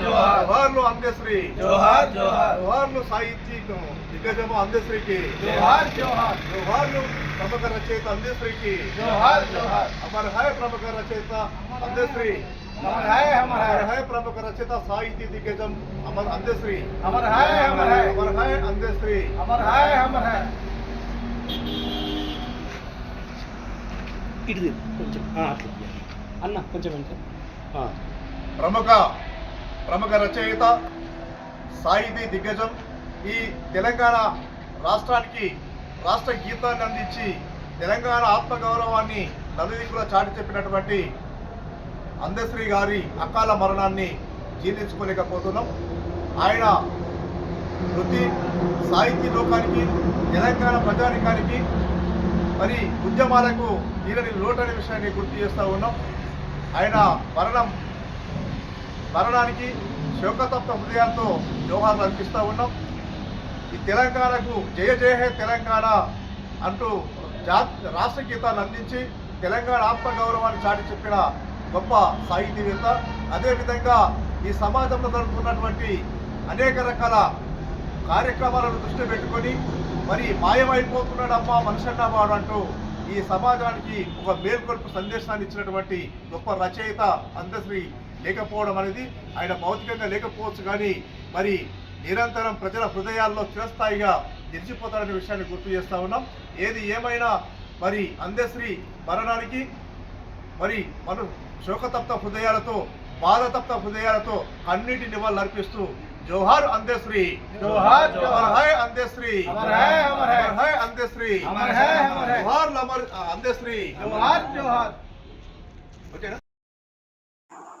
జోహార్లు అందశ్రీ జోహార్ జోహార్. జోహార్లు సాహిత్యకం దిగ్గజము జోహార్ జోహార్లు ప్రముఖ రచయిత జోహార్ అమర్ హాయ్ ప్రముఖ రచయిత అందశ్రీ అమర్ హై అమర్ హాయ్ ప్రముఖ రచయిత సాహితీ దిగ్గజం అమర్ అందశ్రీ అమర్ హై అమర్ హై. అమర్ హాయ్ అందశ్రీ అమర్ హై అమర్ హై. ఇటు కొంచెం. అట్లా. అన్న కొంచెం ఆ. ప్రముఖ ప్రముఖ రచయిత సాహితీ దిగ్గజం ఈ తెలంగాణ రాష్ట్రానికి రాష్ట్ర గీతాన్ని అందించి తెలంగాణ ఆత్మగౌరవాన్ని నలుదిక్కుల చాటి చెప్పినటువంటి అందశ్రీ గారి అకాల మరణాన్ని జీర్ణించుకోలేకపోతున్నాం. ఆయన వృత్తి సాహితీ లోకానికి తెలంగాణ ప్రజానికానికి మరి ఉద్యమాలకు తీరని లోటని విషయాన్ని గుర్తు చేస్తూ ఉన్నాం. ఆయన మరణం మరణానికి శోకతత్వ హృదయాలతో జోహార్లు అర్పిస్తూ ఉన్నాం. ఈ తెలంగాణకు జయ జయ హే తెలంగాణ అంటూ జా రాష్ట్ర గీతాన్ని అందించి తెలంగాణ ఆత్మగౌరవాన్ని చాటి చెప్పిన గొప్ప సాహితీవేత్త. అదేవిధంగా ఈ సమాజంలో జరుగుతున్నటువంటి అనేక రకాల కార్యక్రమాలను దృష్టి పెట్టుకొని మరి మాయమైపోతున్నాడమ్మా మనిషన్న వాడు అంటూ ఈ సమాజానికి ఒక మేల్కొల్పు సందేశాన్ని ఇచ్చినటువంటి గొప్ప రచయిత అందశ్రీ లేకపోవడం అనేది ఆయన భౌతికంగా లేకపోవచ్చు కానీ మరి నిరంతరం ప్రజల హృదయాల్లో చిరస్థాయిగా నిలిచిపోతారనే విషయాన్ని గుర్తు చేస్తా ఉన్నాం. ఏది ఏమైనా మరి అందశ్రీ మరణానికి మరి మన శోకతప్త హృదయాలతో బాధతప్త హృదయాలతో అన్నిటి నివాళులు అర్పిస్తూ జోహార్ అందేశ్రీ జోహార్. హై అందేశ్రీ అమర్ హై, అమర్ హై. అందేశ్రీ అమర్ హై, అమర్ హై. జోహార్ అందేశ్రీ జోహార్ జోహార్. ఓకేనా?